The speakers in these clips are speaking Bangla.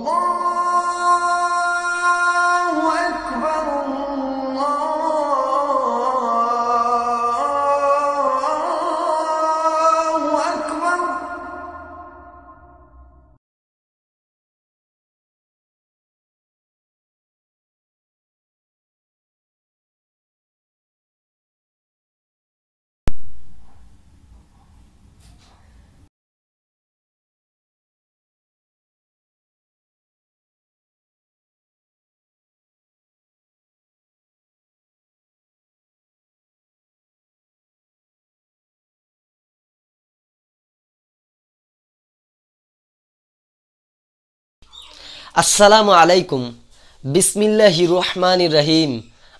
Allah আসসালামু আলাইকুম। বিসমিল্লাহি রহমান রহিম।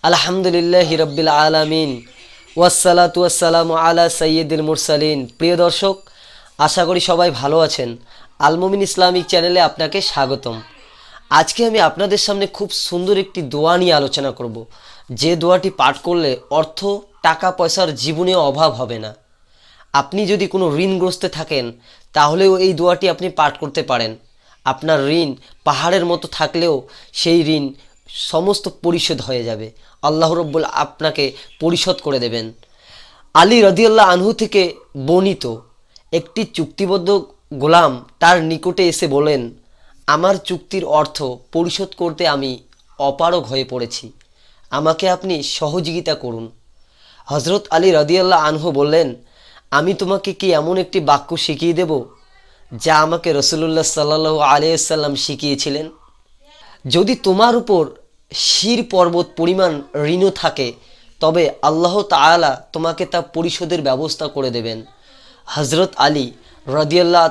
আলহামদুলিল্লাহ রব্বিল আলামিন। ওয়াসালাতু ওয়াসালামু আলা সৈয়দুল মুরসালিন। প্রিয় দর্শক, আশা করি সবাই ভালো আছেন। আলমমিন ইসলামিক চ্যানেলে আপনাকে স্বাগতম। আজকে আমি আপনাদের সামনে খুব সুন্দর একটি দোয়া নিয়ে আলোচনা করব। যে দোয়াটি পাঠ করলে অর্থ, টাকা, পয়সার জীবনে অভাব হবে না। আপনি যদি কোনো ঋণগ্রস্তে থাকেন, তাহলেও এই দোয়াটি আপনি পাঠ করতে পারেন। আপনার ঋণ পাহাড়ের মতো থাকলেও সেই ঋণ সমস্ত পরিশোধ হয়ে যাবে। আল্লাহ রব্বুল আপনাকে পরিশোধ করে দেবেন। আলী রদিয়াল্লাহ আনহু থেকে বর্ণিত একটি চুক্তিবদ্ধ গোলাম তার নিকটে এসে বলেন, আমার চুক্তির অর্থ পরিশোধ করতে আমি অপারগ হয়ে পড়েছি। আমাকে আপনি সহযোগিতা করুন। হজরত আলী রদিয়াল্লাহ আনহু বললেন, আমি তোমাকে কি এমন একটি বাক্য শিখিয়ে দেব যা আমাকে রসুল্লাহ সাল্লাহ আলিয়াল্লাম শিখিয়েছিলেন। যদি তোমার উপর শির পর্বত পরিমাণ ঋণও থাকে, তবে আল্লাহ তাআলা তোমাকে তা পরিশোধের ব্যবস্থা করে দেবেন। হজরত আলী রদিয়াল্লাহ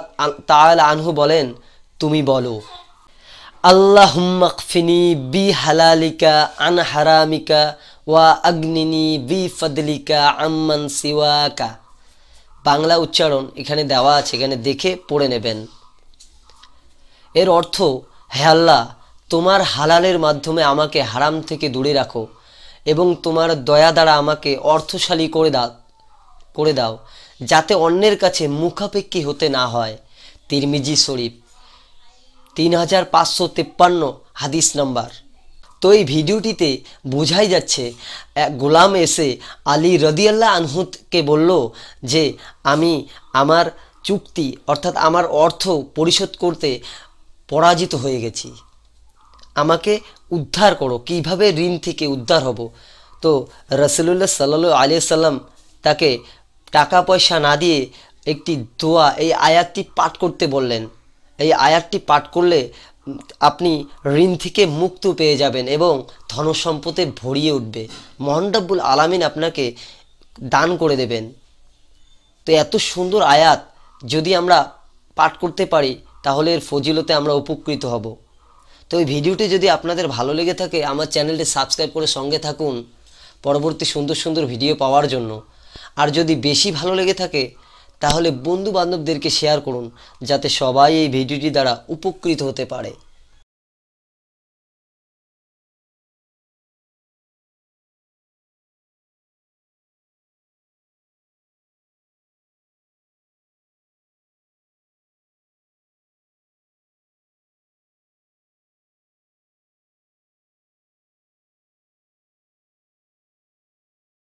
তাআলা আনহু বলেন, তুমি বলো আল্লাহ আল্লাহুম্মাকফিনি বি হালালিকা, আন হারামিকা, ওয়া আগ্নিনি বি ফদলিকা, আম্মান সিওয়াকা। বাংলা উচ্চারণ এখানে দেওয়া আছে, এখানে দেখে পড়ে নেবেন। এর অর্থ, হে আল্লাহ, তোমার হালালের মাধ্যমে আমাকে হারাম থেকে দূরে রাখো এবং তোমার দয়া দ্বারা আমাকে অর্থশালী করে দাও করে দাও, যাতে অন্যের কাছে মুখাপেক্ষী হতে না হয়। তিরমিজি শরীফ, তিন হাজার পাঁচশো তেপ্পান্ন, হাদিস নাম্বার। তো এই ভিডিওটিতে বোঝাই যাচ্ছে এক গোলাম এসে আলী রদিয়াল্লাহ আনহুদকে বলল যে, আমি আমার চুক্তি অর্থাৎ আমার অর্থ পরিশোধ করতে পরাজিত হয়ে গেছি। আমাকে উদ্ধার করো। কীভাবে ঋণ থেকে উদ্ধার হব? তো রসুল্লাহ সাল্লু আলিয়া সাল্লাম তাকে টাকা পয়সা না দিয়ে একটি দোয়া, এই আয়াতটি পাঠ করতে বললেন। এই আয়াতটি পাঠ করলে আপনি ঋণ থেকে মুক্ত পেয়ে যাবেন এবং ধনসম্পদে ভরিয়ে উঠবে। মোহানডাব্বুল আলামিন আপনাকে দান করে দেবেন। তো এত সুন্দর আয়াত যদি আমরা পাঠ করতে পারি, তাহলে এর ফজিলতে আমরা উপকৃত হব। তো এই ভিডিওটি যদি আপনাদের ভালো লেগে থাকে, আমার চ্যানেলটি সাবস্ক্রাইব করে সঙ্গে থাকুন। পরবর্তী সুন্দর সুন্দর ভিডিও পাওয়ার জন্য। আর যদি বেশি ভালো লেগে থাকে তাহলে বন্ধু বান্ধবদেরকে শেয়ার করুন যাতে সবাই এই ভিডিওটি দ্বারা উপকৃত হতে পারে।